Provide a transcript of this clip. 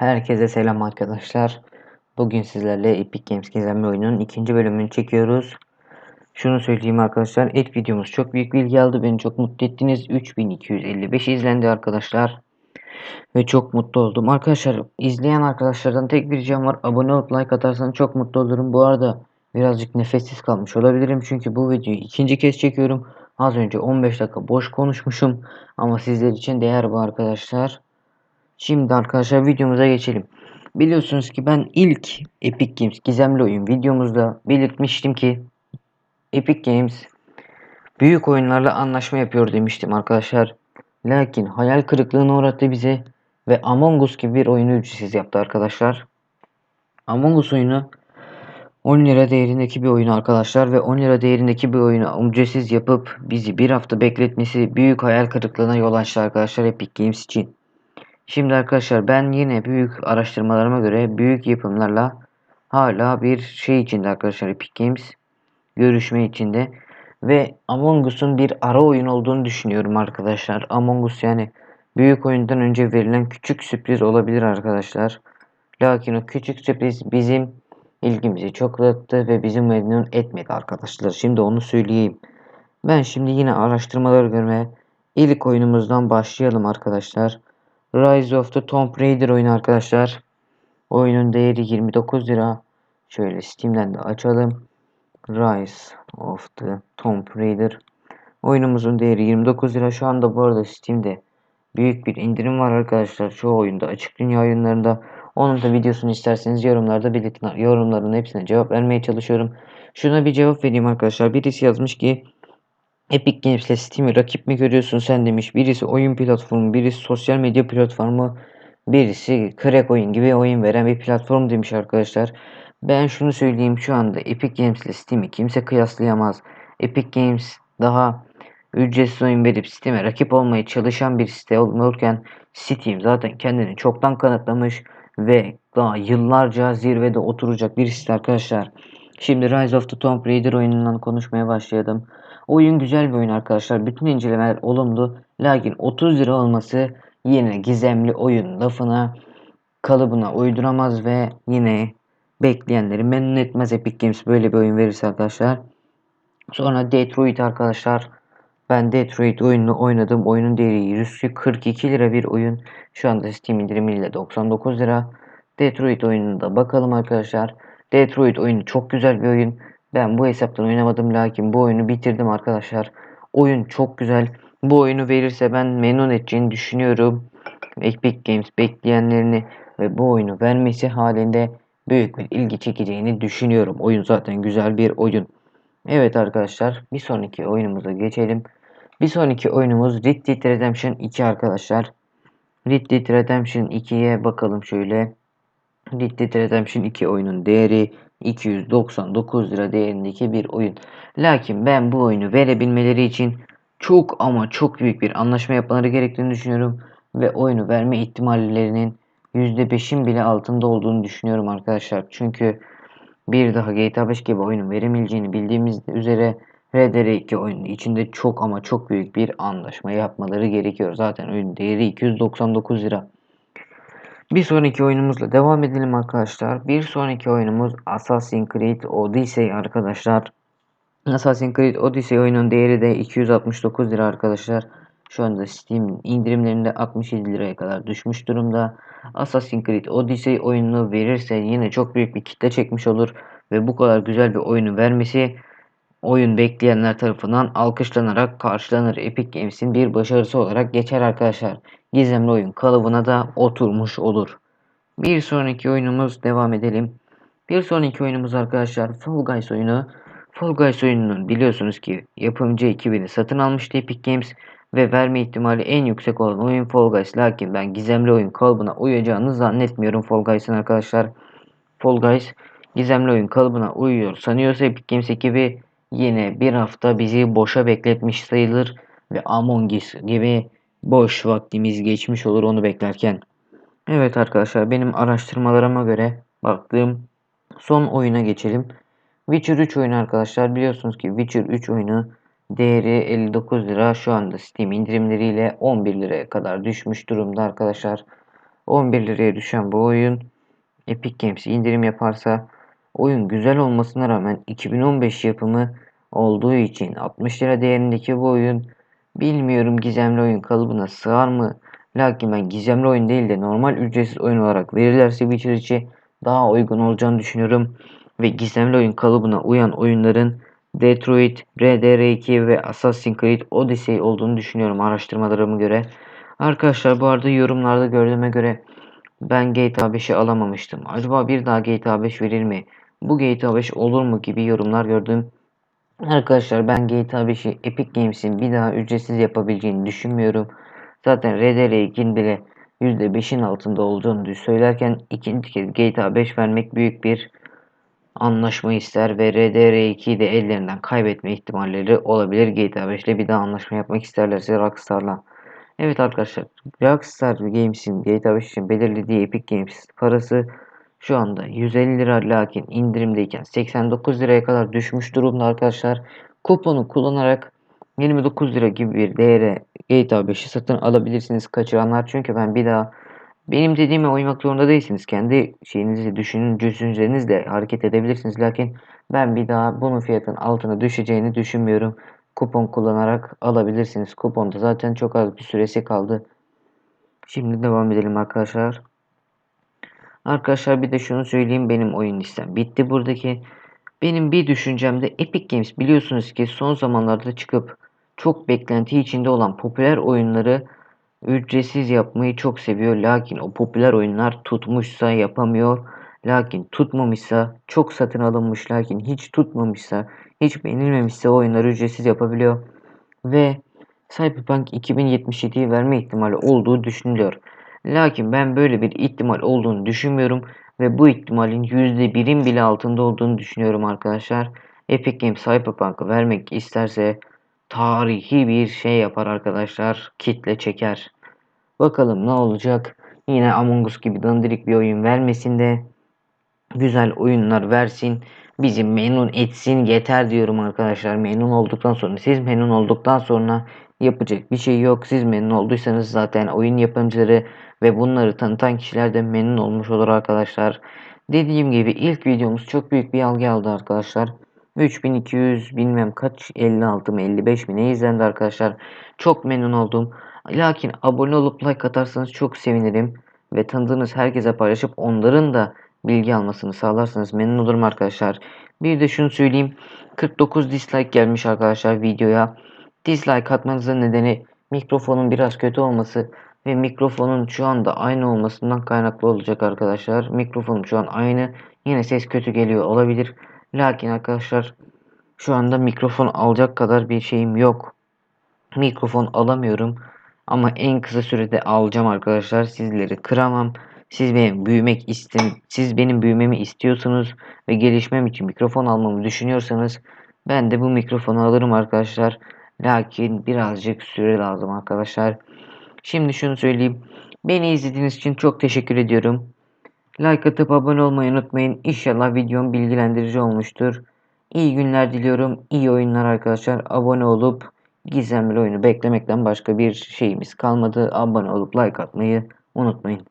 Herkese selam arkadaşlar. Bugün sizlerle Epic Games gizemli oyunun ikinci bölümünü çekiyoruz. Şunu söyleyeyim arkadaşlar. İlk videomuz çok büyük bilgi aldı. Beni çok mutlu ettiniz. 3255 izlendi arkadaşlar. Ve çok mutlu oldum. Arkadaşlar izleyen arkadaşlardan tek bir ricam var. Abone olup like atarsanız çok mutlu olurum. Bu arada birazcık nefessiz kalmış olabilirim. Çünkü bu videoyu ikinci kez çekiyorum. Az önce 15 dakika boş konuşmuşum. Ama sizler için değer bu arkadaşlar. Şimdi arkadaşlar videomuza geçelim. Biliyorsunuz ki ben ilk Epic Games gizemli oyun videomuzda belirtmiştim ki Epic Games büyük oyunlarla anlaşma yapıyor demiştim arkadaşlar. Lakin hayal kırıklığına uğrattı bize ve Among Us gibi bir oyunu ücretsiz yaptı arkadaşlar. Among Us oyunu 10 lira değerindeki bir oyun arkadaşlar ve 10 lira değerindeki bir oyunu ücretsiz yapıp bizi bir hafta bekletmesi büyük hayal kırıklığına yol açtı arkadaşlar Epic Games için. Şimdi arkadaşlar ben yine büyük araştırmalarıma göre büyük yapımlarla hala bir şey içinde arkadaşlar Epic Games görüşme içinde ve Among Us'un bir ara oyun olduğunu düşünüyorum arkadaşlar. Among Us yani büyük oyundan önce verilen küçük sürpriz olabilir arkadaşlar. Lakin o küçük sürpriz bizim ilgimizi çok dağıttı ve bizim memnun etmedi arkadaşlar. Şimdi onu söyleyeyim. Ben şimdi yine araştırmaları görmeye ilk oyunumuzdan başlayalım arkadaşlar. Rise of the Tomb Raider oyunu arkadaşlar. Oyunun değeri 29 lira. Şöyle Steam'den de açalım. Rise of the Tomb Raider. Oyunumuzun değeri 29 lira. Şu anda bu arada Steam'de büyük bir indirim var arkadaşlar. Çoğu oyunda açık dünya oyunlarında. Onun da videosunu isterseniz yorumlarda belirtin. Yorumların hepsine cevap vermeye çalışıyorum. Şuna bir cevap vereyim arkadaşlar. Birisi yazmış ki Epic Games ile Steam'i rakip mi görüyorsun sen demiş. Birisi oyun platformu, birisi sosyal medya platformu, birisi crack oyun gibi oyun veren bir platform demiş arkadaşlar. Ben şunu söyleyeyim şu anda Epic Games ile Steam'i kimse kıyaslayamaz. Epic Games daha ücretsiz oyun verip Steam'e rakip olmaya çalışan bir site olurken Steam zaten kendini çoktan kanıtlamış ve daha yıllarca zirvede oturacak bir site arkadaşlar. Şimdi Rise of the Tomb Raider oyunundan konuşmaya başladım. Oyun güzel bir oyun arkadaşlar. Bütün incelemeler olumlu. Lakin 30 lira olması yine gizemli oyun lafına kalıbına uyduramaz ve yine bekleyenleri memnun etmez Epic Games böyle bir oyun verirse arkadaşlar. Sonra Detroit arkadaşlar. Ben Detroit oyununu oynadım. Oyunun değeri 142 lira bir oyun. Şu anda Steam indirimiyle 99 lira. Detroit oyununda bakalım arkadaşlar. Detroit oyunu çok güzel bir oyun. Ben bu hesaptan oynamadım lakin bu oyunu bitirdim arkadaşlar. Oyun çok güzel. Bu oyunu verirse ben memnun edeceğini düşünüyorum. Epic Games bekleyenlerini ve bu oyunu vermesi halinde büyük bir ilgi çekeceğini düşünüyorum. Oyun zaten güzel bir oyun. Evet arkadaşlar bir sonraki oyunumuza geçelim. Bir sonraki oyunumuz Red Dead Redemption 2 arkadaşlar. Red Dead Redemption 2'ye bakalım şöyle. Red Dead Redemption 2 oyunun değeri 299 lira değerindeki bir oyun. Lakin ben bu oyunu verebilmeleri için çok ama çok büyük bir anlaşma yapmaları gerektiğini düşünüyorum. Ve oyunu verme ihtimallerinin %5'in bile altında olduğunu düşünüyorum arkadaşlar. Çünkü bir daha GTA 5 gibi oyunun veremeyeceğini bildiğimiz üzere RDR2 oyunun içinde çok ama çok büyük bir anlaşma yapmaları gerekiyor. Zaten oyun değeri 299 lira. Bir sonraki oyunumuzla devam edelim arkadaşlar. Bir sonraki oyunumuz Assassin's Creed Odyssey arkadaşlar. Assassin's Creed Odyssey oyunun değeri de 269 lira arkadaşlar. Şu anda Steam indirimlerinde 67 liraya kadar düşmüş durumda. Assassin's Creed Odyssey oyununu verirse yine çok büyük bir kitle çekmiş olur. Ve bu kadar güzel bir oyunu vermesi oyun bekleyenler tarafından alkışlanarak karşılanır. Epic Games'in bir başarısı olarak geçer arkadaşlar. Gizemli oyun kalıbına da oturmuş olur. Bir sonraki oyunumuz devam edelim. Bir sonraki oyunumuz arkadaşlar Fall Guys oyunu. Fall Guys oyununun biliyorsunuz ki yapımcı ekibini satın almıştı Epic Games ve verme ihtimali en yüksek olan oyun Fall Guys. Lakin ben gizemli oyun kalıbına uyacağını zannetmiyorum Fall Guys'ın arkadaşlar. Fall Guys gizemli oyun kalıbına uyuyor sanıyorsa Epic Games ekibi yine bir hafta bizi boşa bekletmiş sayılır ve Among Us gibi boş vaktimiz geçmiş olur onu beklerken. Evet arkadaşlar benim araştırmalarıma göre baktığım son oyuna geçelim. Witcher 3 oyunu arkadaşlar biliyorsunuz ki Witcher 3 oyunu değeri 59 lira şu anda Steam indirimleriyle 11 liraya kadar düşmüş durumda arkadaşlar. 11 liraya düşen bu oyun Epic Games indirim yaparsa oyun güzel olmasına rağmen 2015 yapımı olduğu için 60 lira değerindeki bu oyun bilmiyorum gizemli oyun kalıbına sığar mı? Lakin ben gizemli oyun değil de normal ücretsiz oyun olarak verirlerse Witcher içi daha uygun olacağını düşünüyorum. Ve gizemli oyun kalıbına uyan oyunların Detroit, RDR2 ve Assassin's Creed Odyssey olduğunu düşünüyorum araştırmalarıma göre. Arkadaşlar bu arada yorumlarda gördüğüme göre ben GTA 5'i alamamıştım. Acaba bir daha GTA 5 verir mi? Bu GTA 5 olur mu gibi yorumlar gördüm. Arkadaşlar ben GTA 5'i Epic Games'in bir daha ücretsiz yapabileceğini düşünmüyorum. Zaten RDR2'nin bile %5'in altında olduğunu söylerken ikinci kez GTA 5 vermek büyük bir anlaşma ister ve RDR2'yi de ellerinden kaybetme ihtimalleri olabilir. GTA 5 ile bir daha anlaşma yapmak isterlerse Rockstar'la. Evet arkadaşlar Rockstar Games'in GTA 5 için belirlediği Epic Games parası şu anda 150 lira lakin indirimdeyken 89 liraya kadar düşmüş durumda arkadaşlar. Kuponu kullanarak 29 lira gibi bir değere GTA 5'i satın alabilirsiniz kaçıranlar. Çünkü ben bir daha benim dediğime uymak zorunda değilsiniz. Kendi şeyinizi düşünün, düşüncelerinizle hareket edebilirsiniz. Lakin ben bir daha bunun fiyatın altına düşeceğini düşünmüyorum. Kupon kullanarak alabilirsiniz. Kuponda zaten çok az bir süresi kaldı. Şimdi devam edelim arkadaşlar. Arkadaşlar bir de şunu söyleyeyim benim oyun listem bitti buradaki. Benim bir düşüncemde Epic Games biliyorsunuz ki son zamanlarda çıkıp çok beklenti içinde olan popüler oyunları ücretsiz yapmayı çok seviyor. Lakin o popüler oyunlar tutmuşsa yapamıyor. Lakin tutmamışsa çok satın alınmış lakin hiç tutmamışsa hiç beğenilmemişse oyunları ücretsiz yapabiliyor. Ve Cyberpunk 2077'yi verme ihtimali olduğu düşünülüyor. Lakin ben böyle bir ihtimal olduğunu düşünmüyorum ve bu ihtimalin %1'in bile altında olduğunu düşünüyorum arkadaşlar. Epic Games Cyberpunk'ı vermek isterse tarihi bir şey yapar arkadaşlar. Kitle çeker. Bakalım ne olacak. Yine Among Us gibi dandirik bir oyun vermesin de güzel oyunlar versin. Bizi memnun etsin yeter diyorum arkadaşlar. Memnun olduktan sonra siz memnun olduktan sonra yapacak bir şey yok. Siz memnun olduysanız zaten oyun yapımcıları ve bunları tanıtan kişiler de memnun olmuş olur arkadaşlar. Dediğim gibi ilk videomuz çok büyük bir algı aldı arkadaşlar. 3200 bilmem kaç 56 mı 55 mi ne izlendi arkadaşlar. Çok memnun oldum. Lakin abone olup like atarsanız çok sevinirim. Ve tanıdığınız herkese paylaşıp onların da bilgi almasını sağlarsanız memnun olurum arkadaşlar. Bir de şunu söyleyeyim. 49 dislike gelmiş arkadaşlar videoya. Dislike atmanızın nedeni mikrofonun biraz kötü olması ve mikrofonun şu anda aynı olmasından kaynaklı olacak arkadaşlar. Mikrofonum şu an aynı. Yine ses kötü geliyor olabilir. Lakin arkadaşlar şu anda mikrofon alacak kadar bir şeyim yok. Mikrofon alamıyorum. Ama en kısa sürede alacağım arkadaşlar. Sizleri kıramam. Siz benim büyümek istem siz benim büyümemi istiyorsunuz ve gelişmem için mikrofon almamı düşünüyorsanız ben de bu mikrofonu alırım arkadaşlar. Lakin birazcık süre lazım arkadaşlar. Şimdi şunu söyleyeyim. Beni izlediğiniz için çok teşekkür ediyorum. Like atıp abone olmayı unutmayın. İnşallah videom bilgilendirici olmuştur. İyi günler diliyorum. İyi oyunlar arkadaşlar. Abone olup gizemli oyunu beklemekten başka bir şeyimiz kalmadı. Abone olup like atmayı unutmayın.